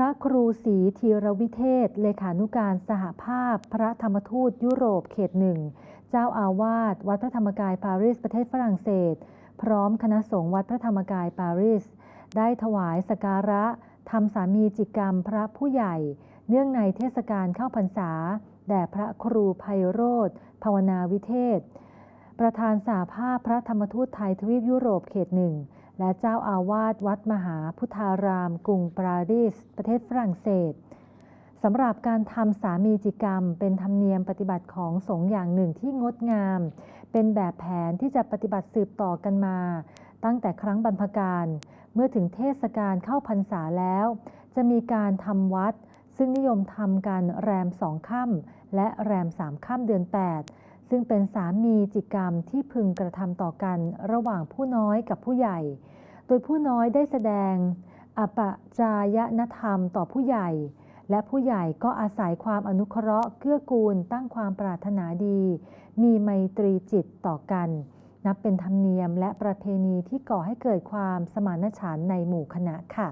พระครูศรีธีรวิเทศ เลขานุการสหภาพ พระธรรมทูตยุโรปเขตหนึ่ง เจ้าอาวาสวัดพระธรรมกายปารีสประเทศฝรั่งเศส พร้อมคณะสงฆ์วัดพระธรรมกายปารีส ได้ถวายสกการะทำสามีจิกรรมพระผู้ใหญ่ เนื่องในเทศกาลเข้าพรรษา แด่พระครูไพโรธภาวนาวิเทศ ประธานสาภาพพระธรรมทูตไทยทวีปยุโรปเขตหนึ่ง และเจ้าอาวาสวัดมหาพุทธาราม กรุงปารีส ประเทศฝรั่งเศสสำหรับการทำสามีจิกรรม เป็นธรรมเนียมปฏิบัติของสงฆ์อย่างหนึ่งที่งดงาม เป็นแบบแผนที่จะปฏิบัติสืบต่อกันมา ตั้งแต่ครั้งบรรพการเมื่อถึงเทศกาลเข้าพรรษาแล้ว จะมีการทำวัด ซึ่งนิยมทำกันแรมสองค่ำและแรมสามค่ำเดือน 8 ซึ่งเป็นสามีจิกรรมที่พึงกระทำต่อกันระหว่างผู้น้อยกับผู้ใหญ่ โดยผู้น้อยได้แสดงอปจายนธรรมต่อผู้ใหญ่ และผู้ใหญ่ก็อาศัยความอนุเคราะห์เกื้อกูลตั้งความปรารถนาดี มีไมตรีจิตต่อกัน นับเป็นธรรมเนียมและประเพณีที่ก่อให้เกิดความสมานฉันท์ในหมู่คณะค่ะ